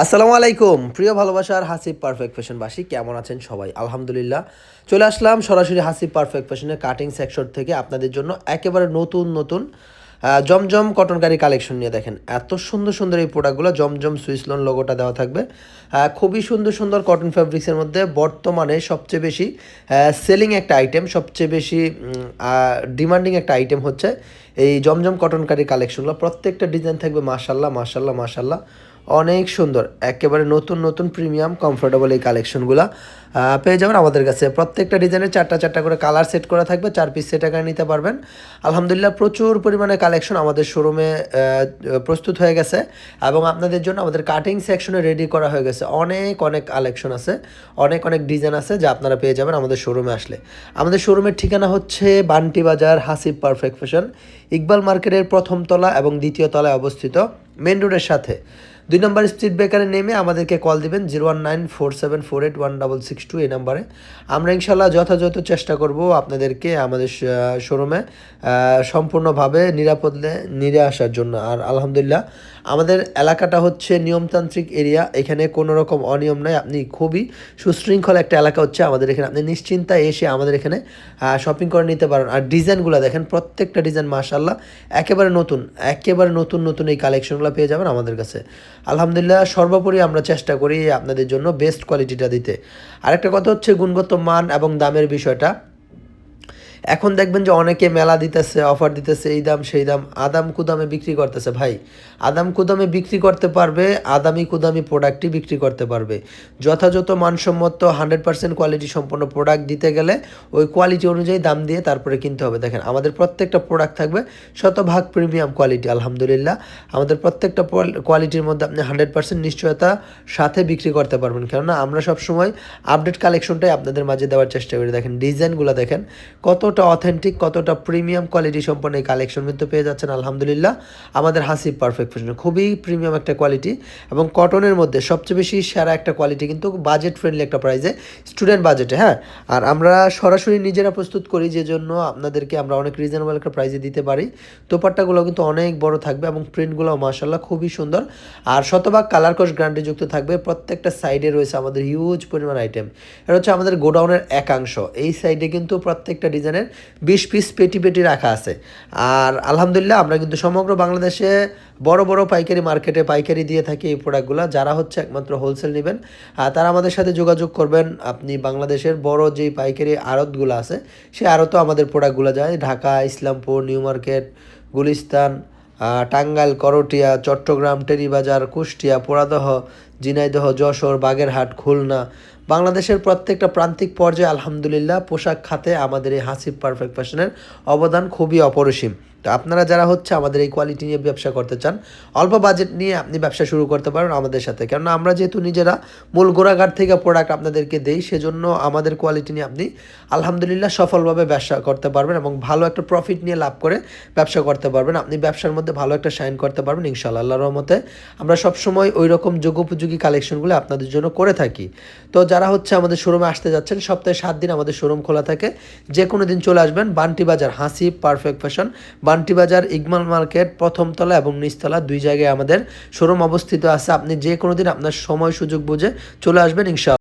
আসসালামু আলাইকুম। প্রিয় ভালোবাসার হাসিব পারফেক্ট ফ্যাশনবাসী, কেমন আছেন সবাই? আলহামদুলিল্লাহ। চলে আসলাম সরাসরি হাসিব পারফেক্ট ফ্যাশনের কাটিং সেকশন থেকে আপনাদের জন্য একেবারে নতুন নতুন জমজম কটনকারি কালেকশন নিয়ে দেখেন। এত সুন্দর সুন্দর এই প্রোডাক্টগুলো, জমজম সুইসলন লোগোটা দেওয়া থাকবে। খুবই সুন্দর সুন্দর কটন ফ্যাব্রিক্সের মধ্যে বর্তমানে সবচেয়ে বেশি সেলিং একটা আইটেম সবচেয়ে বেশি ডিমান্ডিং একটা আইটেম হচ্ছে এই জমজম কটনকারি কালেকশনগুলো। প্রত্যেকটা ডিজাইন থাকবে মাশাল্লাহ মাশাল্লাহ মাশাল্লাহ অনেক সুন্দর, একেবারে নতুন নতুন প্রিমিয়াম কমফোর্টেবল এই কালেকশনগুলো পেয়ে যাবেন আমাদের কাছে। প্রত্যেকটা ডিজাইনের চারটা চারটা করে কালার সেট করা থাকবে, চার পিস সেট আকারে নিতে পারবেন। আলহামদুলিল্লাহ, প্রচুর পরিমাণে কালেকশন আমাদের শোরুমে প্রস্তুত হয়ে গেছে এবং আপনাদের জন্য আমাদের কাটিং সেকশনে রেডি করা হয়ে গেছে। অনেক অনেক কালেকশন আছে, অনেক অনেক ডিজাইন আছে যা আপনারা পেয়ে যাবেন আমাদের শোরুমে আসলে। আমাদের শোরুমের ঠিকানা হচ্ছে বান্টি বাজার, হাসিব পারফেক্ট ফ্যাশন ইকবাল মার্কেটের প্রথম তলা এবং দ্বিতীয় তলায় অবস্থিত মেন রোডের সাথে। দুই নম্বর স্ট্রিট বেকারে নেমে আমাদেরকে কল দিবেন zero one nine four seven four eight one double six two এই নাম্বারে। আমরা ইনশাল্লাহ যথাযথ চেষ্টা করব আপনাদেরকে আমাদের শোরুমে সম্পূর্ণভাবে নিরাপদে নিরে আসার জন্য। আর আলহামদুলিল্লাহ, আমাদের এলাকাটা হচ্ছে নিয়মতান্ত্রিক এরিয়া, এখানে কোনো রকম অনিয়ম নাই। আপনি খুবই সুশৃঙ্খল একটা এলাকা হচ্ছে আমাদের এখানে। আপনি নিশ্চিন্তায় এসে আমাদের এখানে শপিং করে নিতে পারেন। আর ডিজাইনগুলো দেখেন, প্রত্যেকটা ডিজাইন মাশাল্লাহ একেবারে নতুন একেবারে নতুন নতুন এই কালেকশনগুলো পেয়ে যাবেন আমাদের কাছে। আলহামদুলিল্লাহ, সর্বোপরি আমরা চেষ্টা করি আপনাদের জন্য বেস্ট কোয়ালিটিটা দিতে। আরেকটা কথা হচ্ছে গুণগত মান এবং দামের বিষয়টা। এখন দেখবেন যে অনেকে মেলা দিতেছে অফার দিতেছে, এই দাম, সেই দাম, আদাম কুদামে বিক্রি করতেছে। ভাই, আদাম কুদামে বিক্রি করতে পারবে, আদামি কুদামি প্রোডাক্টই বিক্রি করতে পারবে। যথাযথ মানসম্মত হান্ড্রেড পার্সেন্ট কোয়ালিটি সম্পন্ন প্রোডাক্ট দিতে গেলে ওই কোয়ালিটি অনুযায়ী দাম দিয়ে তারপরে কিনতে হবে। দেখেন, আমাদের প্রত্যেকটা প্রোডাক্ট থাকবে শতভাগ প্রিমিয়াম কোয়ালিটি আলহামদুলিল্লাহ। আমাদের প্রত্যেকটা কোয়ালিটির মধ্যে আপনি হান্ড্রেড পার্সেন্ট নিশ্চয়তা সাথে বিক্রি করতে পারবেন। কেননা আমরা সবসময় আপডেট কালেকশনটাই আপনাদের মাঝে দেওয়ার চেষ্টা করি। দেখেন ডিজাইনগুলো দেখেন কতটা অথেন্টিক কতটা প্রিমিয়াম কোয়ালিটি সম্পন্ন এই কালেকশন কিন্তু পেয়ে যাচ্ছেন, আলহামদুলিল্লাহ। আমাদের হাসিব পারফেক্ট ফ্যাশন খুবই প্রিমিয়াম একটা কোয়ালিটি এবং কটনের মধ্যে সবচেয়ে বেশি সেরা একটা কোয়ালিটি কিন্তু বাজেট ফ্রেন্ডলি একটা প্রাইসে স্টুডেন্ট বাজেটে হ্যাঁ? আর আমরা সরাসরি নিজেরা প্রস্তুত করি যে জন্য আপনাদেরকে আমরা অনেক রিজনেবল একটা প্রাইসে দিতে পারি। দোপাট্টাগুলো কিন্তু অনেক বড় থাকবে এবং প্রিন্টগুলো মাসাল্লাহ খুবই সুন্দর। আর শতভাগ কালার কোশ গ্যারান্টি যুক্ত থাকবে, প্রত্যেকটা সাইডে রয়েছে আমাদের হিউজ পরিমাণ আইটেম এটা হচ্ছে আমাদের গোডাউনের একাংশ। এই সাইডে কিন্তু প্রত্যেকটা ডিজাইনের বিশ পিস পেটি পেটি রাখা আছে। আর আলহামদুলিল্লাহ আমরা কিন্তু সমগ্র বাংলাদেশে বড় বড় পাইকারি মার্কেটে পাইকারি দিয়ে থাকি এই প্রোডাক্টগুলো। যারা হচ্ছে একমাত্র হোলসেল নেবেন তারা আমাদের সাথে যোগাযোগ করবেন। আপনি বাংলাদেশের বড় যেই পাইকারি আড়তগুলো আছে, সেই আড়তও আমাদের প্রোডাক্টগুলো যায়। ঢাকা, ইসলামপুর, নিউ মার্কেট, গুলিস্তান টাঙ্গাইল, করটিয়া, চট্টগ্রাম, টেরিবাজার, কুষ্টিয়া, পোড়াদহ, ঝিনাইদহ, যশোর, বাগেরহাট, খুলনা বাংলাদেশের প্রত্যেকটা প্রান্তিক পর্যায়ে আলহামদুলিল্লাহ পোশাক খাতে আমাদের এই হাসিব পারফেক্ট ফ্যাশনের অবদান খুবই অপরিসীম। তো আপনারা যারা হচ্ছে আমাদের এই কোয়ালিটি নিয়ে ব্যবসা করতে চান, অল্প বাজেট নিয়ে আপনি ব্যবসা শুরু করতে পারেন আমাদের সাথে। কেননা আমরা যেহেতু নিজেরা মূল গোড়াঘাট থেকে প্রোডাক্ট আপনাদেরকে দেই, সেজন্য আমাদের কোয়ালিটি নিয়ে আপনি আলহামদুলিল্লাহ সফলভাবে ব্যবসা করতে পারবেন এবং ভালো একটা প্রফিট নিয়ে লাভ করে ব্যবসা করতে পারবেন। আপনি ব্যবসার মধ্যে ভালো একটা সাইন করতে পারবেন ইনশাল্লাহ রহমতে। আমরা সবসময় ওই রকম যোগোপযোগী কালেকশনগুলো আপনাদের জন্য করে থাকি। তো যারা হচ্ছে আমাদের শোরুমে আসতে যাচ্ছেন, সপ্তাহে সাত দিন আমাদের শোরুম খোলা থাকে। যে কোনো দিন চলে আসবেন, বান্টি বাজার, হাসি পারফেক্ট ফ্যাশন বান্টি বাজার, ইগমাল মার্কেট প্রথমতলা এবং নিচতলা দুই জায়গায় আমাদের শোরুম অবস্থিত আছে। আপনি যে কোনো দিন আপনার সময় সুযোগ বুঝে চলে আসবেন, ইনশাআল্লাহ।